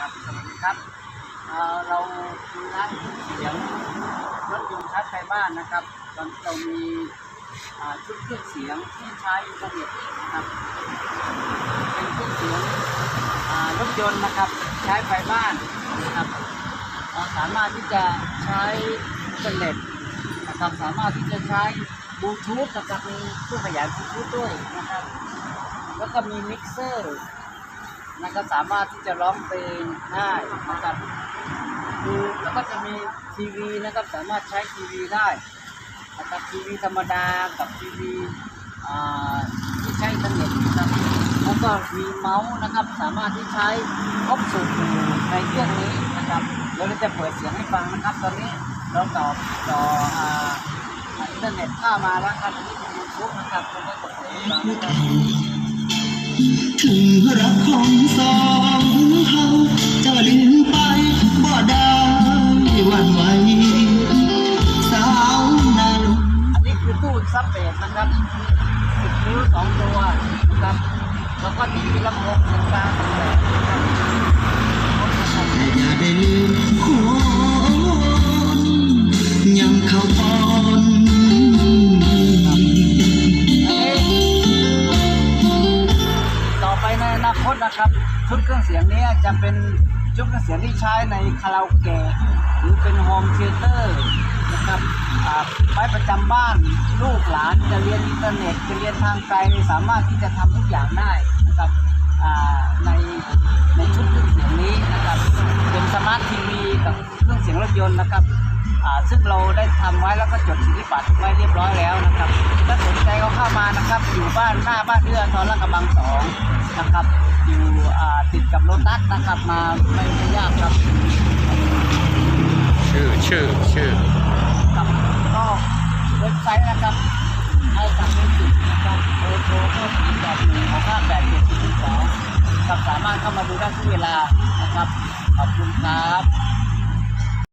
ครับสวัสดีครับเอ่อเราดูร้านเสียงรถยนต์ชัดไฟบ้านนะครับ ตอนนี้เรามีอ่าชุดเครื่องเสียงที่ใช้อินเทอร์เน็ตนะครับเป็นเครื่องเสียงอ่ารถยนต์นะครับใช้ไฟบ้านนะครับเราสามารถที่จะใช้อินเทอร์เน็ตนะครับสามารถที่จะใช้บลูทูธนะครับมีเครื่องขยายบลูทูธด้วยนะครับแล้วก็มีมิกเซอร์ นะครับสามารถที่จะร้องเพลงได้นะครับดูแล้วก็จะมีทีวีนะครับสามารถใช้ทีวีได้นะครับทีวีธรรมดากับทีวีที่ใช้อินเทอร์เน็ตนะครับแล้วก็มีเมาส์นะครับสามารถที่ใช้ครบสูตรในเครื่องนี้นะครับเดี๋ยวเราจะเปิดเสียงให้ฟังนะครับ ตอนนี้เราต่อต่ออินเทอร์เน็ตเข้ามาแล้วครับอันนี้เป็นยูทูบนะครับเราก็กดเสียงฟังนะครับ ถึงรักของสองเฮาจะลืมไปบ่ได้วันไหวสาวนานอันนี้คือตู้ซับเบสนะครับสิบนิ้วสองตัวนะครับแล้วก็มีลำโพงหนึ่งตา นอนาคตนะครับ ชุดเครื่องเสียงนี้จะเป็นชุดเครื่องเสียงที่ใช้ในคาราโอเกะหรือเป็นโฮมเทเตอร์นะครับไว้ประจำบ้านลูกหลานจะเรียนอินเทอร์เน็ตจะเรียนทางไกลสามารถที่จะทำทุกอย่างได้นะครับในในชุดเครื่องเสียงนี้นะครับเป็นสมาร์ททีวีกับเครื่องเสียงรถยนต์นะครับซึ่งเราได้ทำไว้แล้วก็จดสิทธิบัตรไว้เรียบร้อยแล้วนะครับถ้าสนใจก็เข้ามานะครับ อยู่บ้านหน้าบ้านเรือตอนลาดกระบังสอง นะครับ อยู่อ่าติดกับโรตัสนะครับมาไม่ไม่ยากครับ ชื่อชื่อชื่อครับก็เว็บไซต์นะครับไอซัมมิวสิกนะครับโทรโทรก็ศูนย์แปดหนึ่งหกห้าแปดเจ็ดสี่สองครับสามารถเข้ามาดูได้ทุกเวลานะครับ ขอบคุณครับ